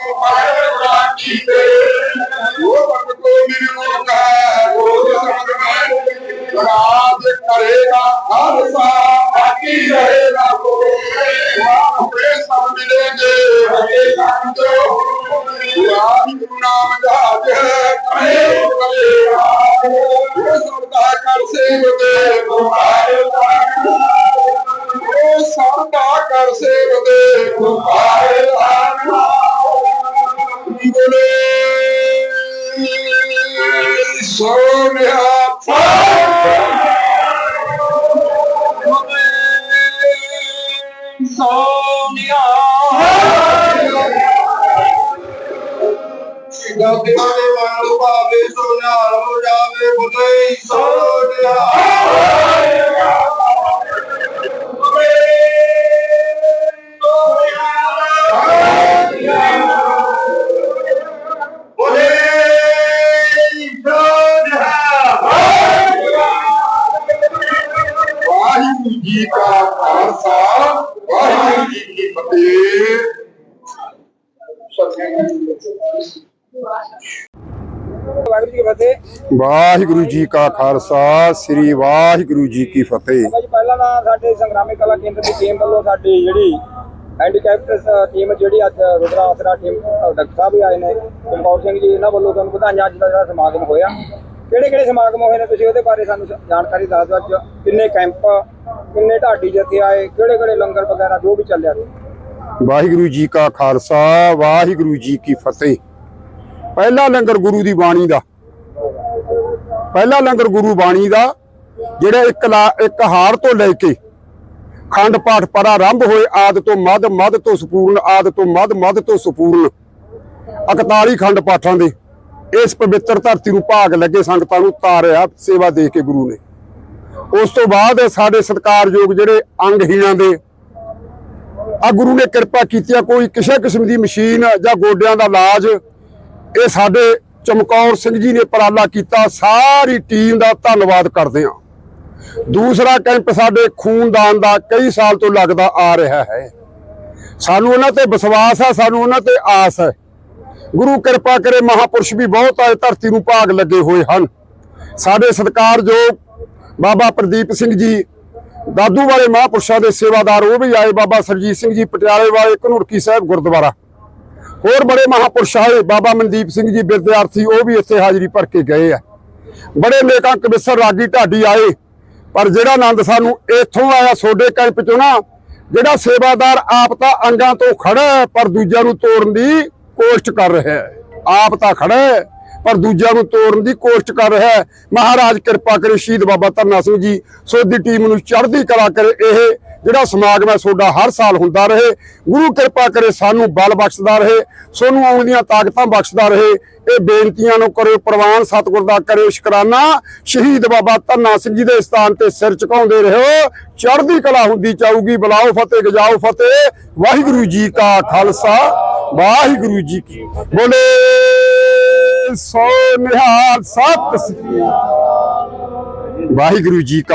ਉਹ ਭਗਤ ਕੋ ਰਾਜ ਕਰੇਗਾ ਖਾਲਸਾ ਬਾਕੀ ਰਹੇਗਾ ਵਾਹ ਸਭ ਮਿਲेंगे ਹਰੇ ਸੰਜੋ ਵਾਹਿਗੁਰੂ ਨਾਮ ਜਹਾਜ ਕਰੇ ਕਰੇਗਾ ਉਹ ਸਰਦਾ ਕਰ ਸੇਵਦੇ ਗੁਰਬਾਰੇ ਉਹ ਸਰਦਾ ਕਰ ਸੇਵਦੇ ਗੁਰਬਾਰੇ Sonia, me Sonia, Sonia, Sonia. Sonia, Sonia, Sonia. Sonia. Waheguru ji ਕਾ ਖਾਲਸਾ ਵਾਹਿਗੁਰੂ ਜੀ ਕੀ ਫਤਿਹ। ਵਾਹਿਗੁਰੂ ਜੀ ਕਾ ਖਾਲਸਾ ਸ੍ਰੀ ਵਾਹਿਗੁਰੂ ਜੀ ਕੀ ਫਤਿਹ ਪਹਿਲਾਂ ਤਾਂ ਸਾਡੇ ਸੰਗਰਾਮੀ ਕਲਾ ਕੇਂਦਰ ਦੀ ਟੀਮ ਵੱਲੋਂ ਸਾਡੀ ਜਿਹੜੀ ਹੈਂਡੀਕੈਪਟਸ ਟੀਮ ਜਿਹੜੀ ਅੱਜ ਰੁਦਰਾ ਆਸਰਾ ਟੀਮ ਡਾਕਟਰ ਸਾਹਿਬ ਆਏ ਨੇ ਚਮਕੌਰ ਸਿੰਘ ਜੀ, ਇਹਨਾਂ ਵੱਲੋਂ ਤੁਹਾਨੂੰ ਵਧਾਈਆਂ ਅੱਜ ਦਾ ਜਿਹੜਾ ਸਮਾਗਮ ਹੋਇਆ। ਕਿਹੜੇ ਕਿਹੜੇ ਸਮਾਗਮ ਹੋਏ ਨੇ ਤੁਸੀਂ ਉਹਦੇ ਬਾਰੇ ਸਾਨੂੰ ਜਾਣਕਾਰੀ ਦੱਸ ਦਿਓ ਅੱਜ। ਕਿੰਨੇ ਕੈਂਪ ਕਿੰਨੇ ਢਾਡੀ ਜਿੱਥੇ ਆਏ ਕਿਹੜੇ ਕਿਹੜੇ ਲੰਗਰ ਵਗੈਰਾ, ਜੋ ਵੀ ਚੱਲਿਆ ਸੀ? ਵਾਹਿਗੁਰੂ ਜੀ ਕਾ ਖਾਲਸਾ, ਵਾਹਿਗੁਰੂ ਜੀ ਕੀ ਫਤਿਹ। ਪਹਿਲਾ ਲੰਗਰ ਗੁਰੂ ਦੀ ਬਾਣੀ ਦਾ। ਪਹਿਲਾ ਲੰਗਰ ਗੁਰੂ ਬਾਣੀ ਦਾ, ਜਿਹੜਾ ਇੱਕ ਇੱਕ ਹਾਰ ਤੋਂ ਲੈ ਕੇ ਖੰਡ ਪਾਠ ਪਰ ਆਰੰਭ ਹੋਏ, ਆਦ ਤੋਂ ਮਦ ਮਦ ਤੋਂ ਸੰਪੂਰਨ, ਆਦ ਤੋਂ ਮਦ ਮਦ ਤੋਂ ਸੰਪੂਰਨ 41 ਖੰਡ ਪਾਠਾਂ ਦੇ। ਇਸ ਪਵਿੱਤਰ ਧਰਤੀ ਨੂੰ ਭਾਗ ਲੱਗੇ ਸੰਗਤਾਂ ਨੂੰ ਤਾਰਿਆ ਸੇਵਾ ਦੇ ਕੇ ਗੁਰੂ ਨੇ। ਉਸ ਤੋਂ ਬਾਅਦ ਸਾਡੇ ਸਤਿਕਾਰਯੋਗ ਜਿਹੜੇ ਅੰਗਹੀਣਾਂ ਦੇ ਆ ਗੁਰੂ ਨੇ ਕਿਰਪਾ ਕੀਤੀ ਆ, ਕੋਈ ਕਿਸੇ ਕਿਸਮ ਦੀ ਮਸ਼ੀਨ ਜਾਂ ਗੋਡਿਆਂ ਦਾ ਇਲਾਜ ਇਹ ਸਾਡੇ ਚਮਕੌਰ ਸਿੰਘ ਜੀ ਨੇ ਉਪਰਾਲਾ ਕੀਤਾ, ਸਾਰੀ ਟੀਮ ਦਾ ਧੰਨਵਾਦ ਕਰਦੇ ਹਾਂ। ਦੂਸਰਾ ਕੈਂਪ ਸਾਡੇ ਖੂਨਦਾਨ ਦਾ ਕਈ ਸਾਲ ਤੋਂ ਲੱਗਦਾ ਆ ਰਿਹਾ ਹੈ। ਸਾਨੂੰ ਉਹਨਾਂ ਤੇ ਵਿਸ਼ਵਾਸ ਹੈ ਸਾਨੂੰ ਉਹਨਾਂ ਤੇ ਆਸ ਹੈ। ਗੁਰੂ ਕਿਰਪਾ ਕਰੇ ਮਹਾਪੁਰਸ਼ ਵੀ ਬਹੁਤ ਆਏ ਧਰਤੀ ਨੂੰ ਭਾਗ ਲੱਗੇ ਹੋਏ ਹਨ। ਸਾਡੇ ਸਤਿਕਾਰਯੋਗ ਬਾਬਾ ਪ੍ਰਦੀਪ ਸਿੰਘ ਜੀ, ਦਾਦੂ ਵਾਲੇ ਮਹਾਂਪੁਰਸ਼ਾਂ ਦੇ ਸੇਵਾਦਾਰ, ਉਹ ਵੀ ਆਏ ਬਾਬਾ ਸਰਜੀਤ ਸਿੰਘ ਜੀ, ਪਟਿਆਲੇ ਵਾਲੇ ਘਨੁੜਕੀ ਸਾਹਿਬ ਗੁਰਦੁਆਰਾ। ਹੋਰ ਬੜੇ ਮਹਾਂਪੁਰਸ਼ ਆਏ, ਬਾਬਾ ਮਨਦੀਪ ਸਿੰਘ ਜੀ ਵਿਦਿਆਰਥੀ ਉਹ ਵੀ ਇੱਥੇ ਹਾਜ਼ਰੀ ਭਰ ਕੇ ਗਏ ਆ। ਬੜੇ ਨੇਕਾਂ ਕਬਿਸਰ ਰਾਗੀ ਢਾਡੀ ਆਏ, ਪਰ ਜਿਹੜਾ ਆਨੰਦ ਸਾਨੂੰ ਇੱਥੋਂ ਆਇਆ, ਸੋਡੇ ਕੈਂਪ ਚੋਂ ਨਾ, ਜਿਹੜਾ ਸੇਵਾਦਾਰ ਆਪ ਤਾਂ ਅੰਗਾਂ ਤੋਂ ਖੜਾ ਪਰ ਦੂਜਿਆਂ ਨੂੰ ਤੋੜਨ ਦੀ ਕੋਸ਼ਿਸ਼ ਕਰ ਰਿਹਾ ਹੈ। ਆਪ ਤਾਂ ਖੜਾ ਹੈ, ਪਰ ਦੂਜਿਆਂ ਨੂੰ ਤੋੜਨ ਦੀ ਕੋਸ਼ਿਸ਼ ਕਰ ਰਿਹਾ ਹੈ। ਮਹਾਰਾਜ ਕਿਰਪਾ ਕਰੇ ਸ਼ਹੀਦ ਬਾਬਾ ਧਰਨਾ ਸਿੰਘ ਜੀ ਸੋਦੀ ਟੀਮ ਨੂੰ ਚੜ੍ਹਦੀ ਕਲਾ ਕਰੇ ਇਹ ਜਿਹੜਾ ਸਮਾਗਮ ਹੈ ਤੁਹਾਡਾ ਹਰ ਸਾਲ ਹੁੰਦਾ ਰਹੇ। ਗੁਰੂ ਕਿਰਪਾ ਕਰੇ ਸਾਨੂੰ ਬਲ ਬਖਸ਼ਦਾ ਰਹੇ ਸੋਨੂੰ ਆਉਣ ਦੀਆਂ ਤਾਕਤਾਂ ਬਖਸ਼ਦਾ ਰਹੇ। ਇਹ ਬੇਨਤੀਆਂ ਨੂੰ ਕਰਿਓ ਪ੍ਰਵਾਨ ਸਤਿਗੁਰ ਦਾ ਕਰਿਓ ਸ਼ੁਕਰਾਨਾ। ਸ਼ਹੀਦ ਬਾਬਾ ਧੰਨਾ ਸਿੰਘ ਜੀ ਦੇ ਸਥਾਨ ਤੇ ਸਿਰ ਝੁਕਾਉਂਦੇ ਰਹੋ। ਚੜ੍ਹਦੀ ਕਲਾ ਹੁੰਦੀ ਚਾਹੂਗੀ ਬੁਲਾਓ ਫਤਿਹ ਗਜਾਓ ਫਤਿਹ। ਵਾਹਿਗੁਰੂ ਜੀ ਕਾ ਖਾਲਸਾ ਵਾਹਿਗੁਰੂ ਜੀ ਕੀ ਬੋਲੇ। ਸੋ ਨਿਹਾਲ ਸਤਿ ਸ੍ਰੀ ਵਾਹਿਗੁਰੂ ਜੀ ਕਾ